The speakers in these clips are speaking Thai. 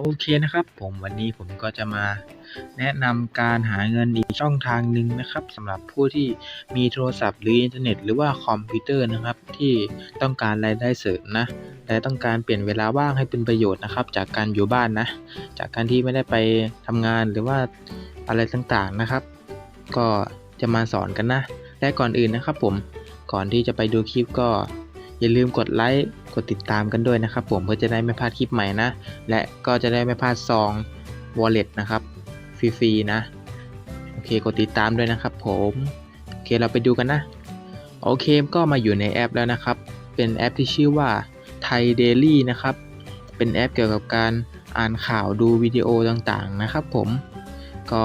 โอเคนะครับผมวันนี้ผมก็จะมาแนะนำการหาเงินอีกช่องทางหนึ่งนะครับสำหรับผู้ที่มีโทรศัพท์หรืออินเทอร์เน็ตหรือว่าคอมพิวเตอร์นะครับ ที่ต้องการรายได้เสริมนะและต้องการเปลี่ยนเวลาว่างให้เป็นประโยชน์นะครับ จากการอยู่บ้านนะ จากการที่ไม่ได้ไปทำงานหรือว่าอะไรต่างๆนะครับ ก็จะมาสอนกันนะและก่อนอื่นนะครับ ผมก่อนที่จะไปดูคลิปก็ อย่าลืมกดไลค์กดติดตามกันด้วยนะครับ ผมเพื่อจะได้ไม่พลาดคลิปใหม่นะ และก็จะได้ไม่พลาดซอง wallet นะครับฟรีๆนะโอเคกดติดตามด้วยนะครับ ผมโอเคเราไปดูกันนะโอเคก็มาอยู่ในแอปแล้วนะครับ เป็นแอปที่ชื่อว่า Thai Daily นะครับ เป็นแอปเกี่ยวกับการอ่านข่าวดูวิดีโอต่างๆนะครับ ผมก็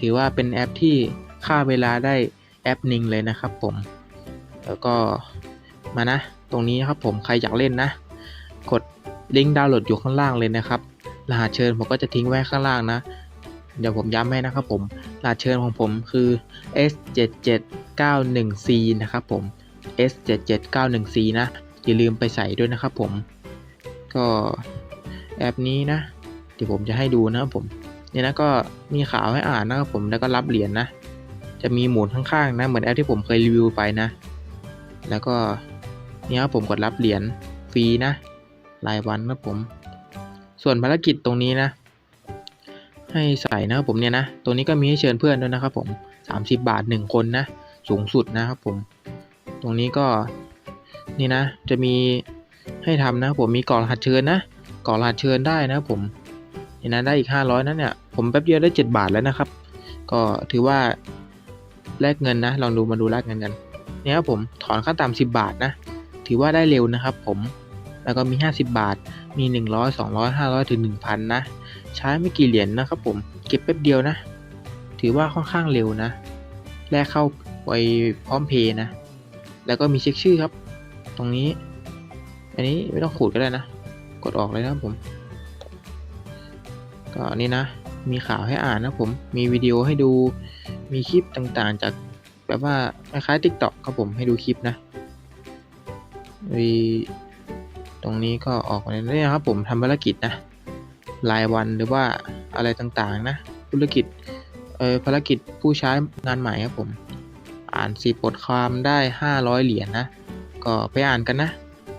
ถือว่าเป็นแอปที่ฆ่าเวลาได้แอปหนึ่งเลยนะครับ ผม แล้วก็ มานะ ตรงนี้ครับผมใครอยากเล่นนะ กดลิงก์ดาวน์โหลดอยู่ข้างล่างเลยนะครับ รหัสเชิญผมก็จะทิ้งไว้ข้างล่างนะ เดี๋ยวผมย้ำให้นะครับผม รหัสเชิญของผมคือ S7791C นะครับผม S7791C นะ อย่าลืมไปใส่ด้วยนะครับผม ก็แอปนี้นะ เดี๋ยวผมจะให้ดูนะครับผม เนี่ยนะก็มีข่าวให้อ่านนะครับผม แล้วก็รับเหรียญนะจะมีหมุนข้างๆนะ เหมือนแอปที่ผมเคยรีวิวไปนะ แล้วก็ นี่ยครับผมกดรับเหรียญฟรีนะ รายวันนะผม ส่วนภารกิจตรงนี้นะ ให้ใส่นะครับผมเนี่ยนะตรงนี้ก็มีให้เชิญเพื่อนด้วยนะครับผม 30 บาท 1 คนนะ สูงสุดนะครับผม ตรงนี้ก็นี่นะ จะมีให้ทำนะผมมีกรอรหัสเชิญนะกรอรหัสเชิญได้นะครับผมนี่นะได้อีก 500นั่นเนี่ยผมแป๊บเดียวได้ 7 บาทแล้วนะครับ ก็ถือว่าแลกเงินนะ ลองดูมาดูแลกเงินกันเนี่ยครับผมถอนขั้นต่ำ10 บาทนะ ถือว่าได้เร็วนะครับผม แล้วก็มี 50 บาท มี 100 200 500 ถึง 1,000 นะ ใช้ไม่กี่เหรียญนะครับผม เก็บแป๊บเดียวนะ ถือว่าค่อนข้างเร็วนะ แลกเข้าไปพร้อมเพย์นะ แล้วก็มีเช็คชื่อครับ ตรงนี้ อันนี้ไม่ต้องขูดก็ได้นะ กดออกเลยนะครับผม ก็นี่นะ มีข่าวให้อ่านนะผม มีวิดีโอให้ดู มีคลิปต่างๆ จากแบบว่าคล้ายๆ TikTok ครับผมให้ดูคลิปนะ มีตรงนี้ก็ออกมาเนี่ยนะครับผมทำภารกิจนะรายวันหรือว่าอะไรต่างๆนะธุรกิจเออภารกิจผู้ใช้งานใหม่ครับผม อ่านสีบทความได้ 500 เหรียญนนะก็ไปอ่านกันนะ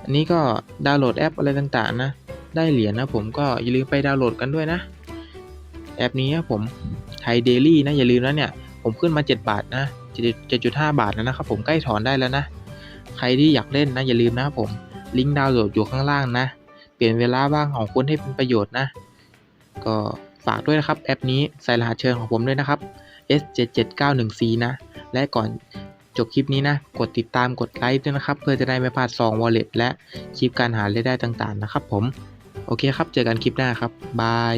อันนี้ก็ดาวน์โหลดแอปอะไรต่างๆนะ ได้เหรียญนะผมก็อย่าลืมไปดาวน์โหลดกันด้วยนะ แอปนี้ครับผมไทยเดลี่นะอย่าลืมนะเนี่ย ผมขึ้นมา 7 บาทนะ7.5 บาทแล้วนะครับผมใกล้ถอนได้แล้วนะ ใครที่อยากเล่นนะอย่าลืมนะครับผมลิงก์ดาวน์โหลดอยู่ข้างล่างนะ เปลี่ยนเวลาว่างของคุณให้เป็นประโยชน์นะ ก็ฝากด้วยนะครับแอปนี้ใส่รหัสเชิญของผมด้วยนะครับ S7791C นะ และก่อนจบคลิปนี้นะ กดติดตามกดไลค์ด้วยนะครับ เพื่อจะได้ไม่พลาดซอง wallet และคลิปการหารายได้ต่างๆนะครับผม โอเคครับ เจอกันคลิปหน้าครับ บาย